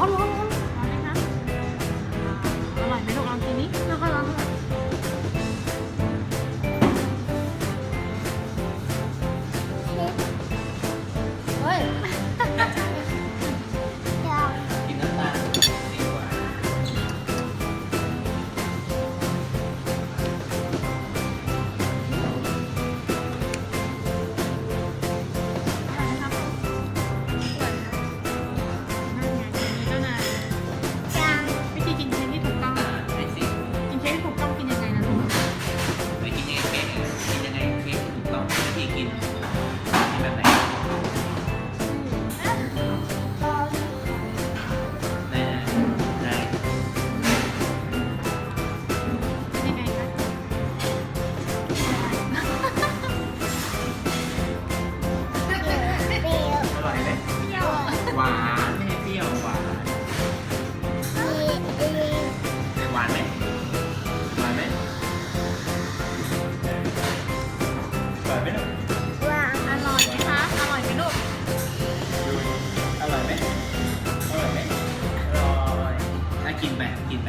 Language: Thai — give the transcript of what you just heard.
Ama ama กินไปกินไป